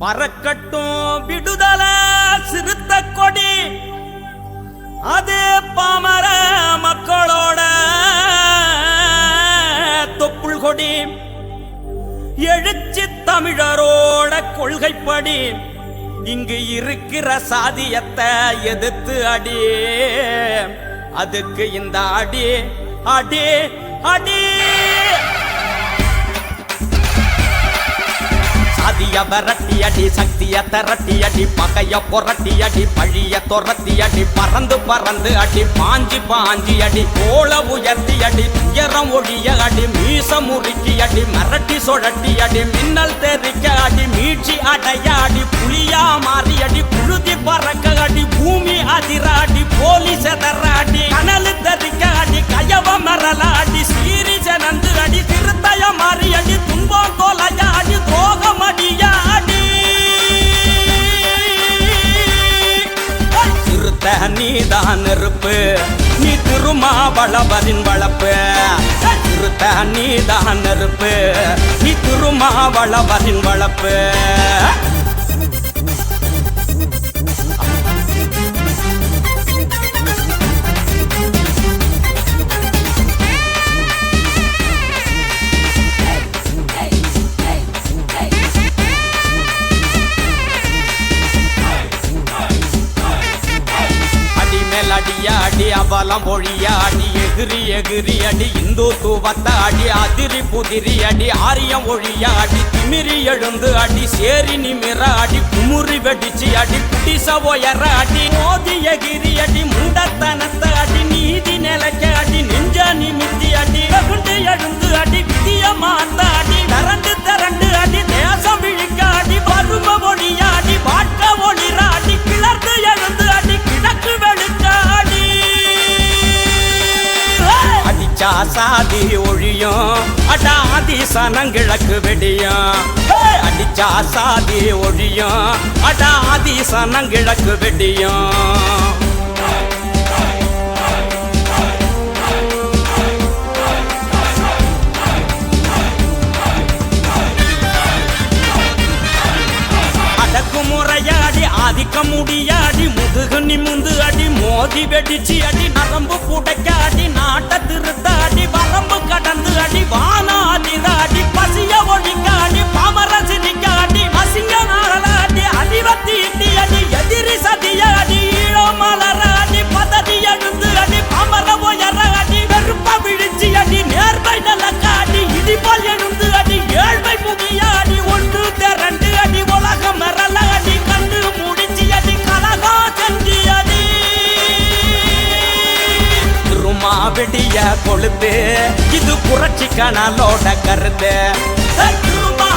பறக்கட்டும் விடுதல சிறுத்த கொடி. அது பாமர மக்களோட தொப்புள் கொடி. எழுச்சி தமிழரோட கொள்கைப்படி இங்கு இருக்கிற சாதியத்தை எதிர்த்து அடி. அதுக்கு இந்த அடி அடி அடி. சாதிய விரட்டி அடி சக்திய திரட்டி அடி பகைய புரட்டி அடி பழிய துரத்தி அடி பறந்து பறந்து அடி பாஞ்சி பாஞ்சி அடி கோல உயர்த்தி அடி துயரம் ஒழிய அடி மீச முறுக்கி அடி மிரட்டி சுழட்டி அடி மின்னல் தெரிக்க அடி மீட்சி அடைய அடி புளியா மாறி அடி புழுதி பறக்க அடி பூமி அதிர அடி போலி செதற அடி கனலு தெரிக்க அடி கயவ மரல அடி சீரி ஜனந்து அடி திருத்தய மாறி நீதான் நெருப்பு. நீ திருமாவளவரின் வளப்பு. சிறுத்த நீதான் நெருப்பு. நீ திருமாவளவரின் வளப்பு. மேல் அடி அவலம் ஒழியாடி எகிரி எகிரி அடி இந்து தூவத்தாடி அதிரி புதிரி அடி ஆரியம் ஒழியாடி திமிரி எழுந்து அடி சேரி நிமிர அடி குமுறி வெடிச்சு அடி குடிச உயர அடி மோதி எகிரி அடி முண்டத்தனத்த அடி அடிச்சா சாதி ஒழியும். அடாதி சனங்கிழக்கு வெடியும். அடிச்சா சாதி ஒழியும். அடாதி சனங்கிழக்கு வெடியும். அடக்குமுறையாடி முடியாடி முதுகு நிமிந்து அடி மோதி வெடிச்சு அடி நரம்பு புடைக்க அடி நாட்ட திருத்த அடி வரம்பு கடந்து அடி வானாதிர வெடிய கொழுத்து. இது புரட்சி கனலோட கருத்து. திருமா